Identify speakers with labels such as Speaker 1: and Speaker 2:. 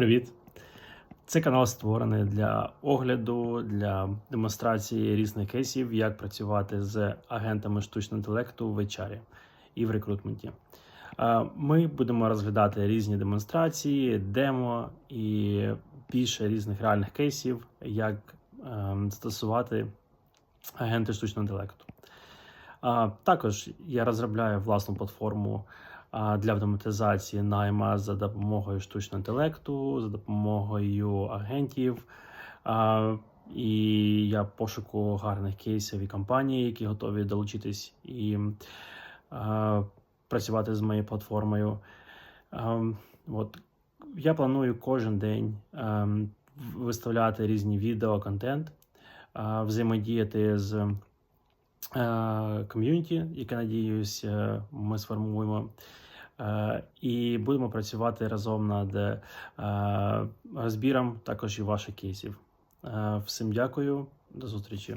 Speaker 1: Привіт! Це канал створений для огляду, для демонстрації різних кейсів, як працювати з агентами штучного інтелекту в HR і в рекрутменті. Е, Ми будемо розглядати різні демонстрації, демо і більше різних реальних кейсів, як е, застосувати агенти штучного інтелекту. Також я розробляю власну платформу для автоматизації найма за допомогою штучного інтелекту, за допомогою агентів. І я пошуку гарних кейсів і компаній, які готові долучитись і працювати з моєю платформою. От я планую кожен день виставляти різні відео, контент, взаємодіяти з ком'юніті, яке надіюсь, е, ми сформуємо. Е, І будемо працювати разом над е, розбіром також і ваших кейсів. Е, Всім дякую, до зустрічі.